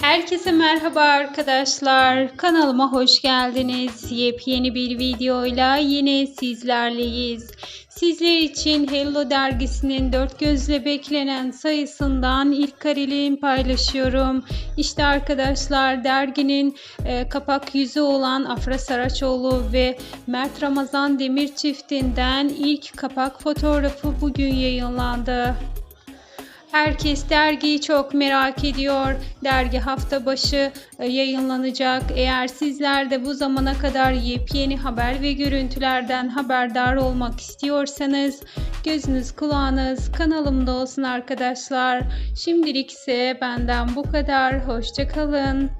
Herkese merhaba arkadaşlar. Kanalıma hoş geldiniz. Yepyeni bir videoyla yine sizlerleyiz. Sizler için Hello dergisinin dört gözle beklenen sayısından ilk kareliyim paylaşıyorum. İşte arkadaşlar derginin e, kapak yüzü olan Afra Saraçoğlu ve Mert Ramazan Demir çiftinden ilk kapak fotoğrafı bugün yayınlandı. Herkes dergiyi çok merak ediyor. Dergi hafta başı e, yayınlanacak. Eğer sizler de bu zamana kadar yepyeni haber ve görüntülerden haberdar olmak istiyorsanız gözünüz kulağınız kanalımda olsun arkadaşlar. Şimdilik ise benden bu kadar. Hoşçakalın.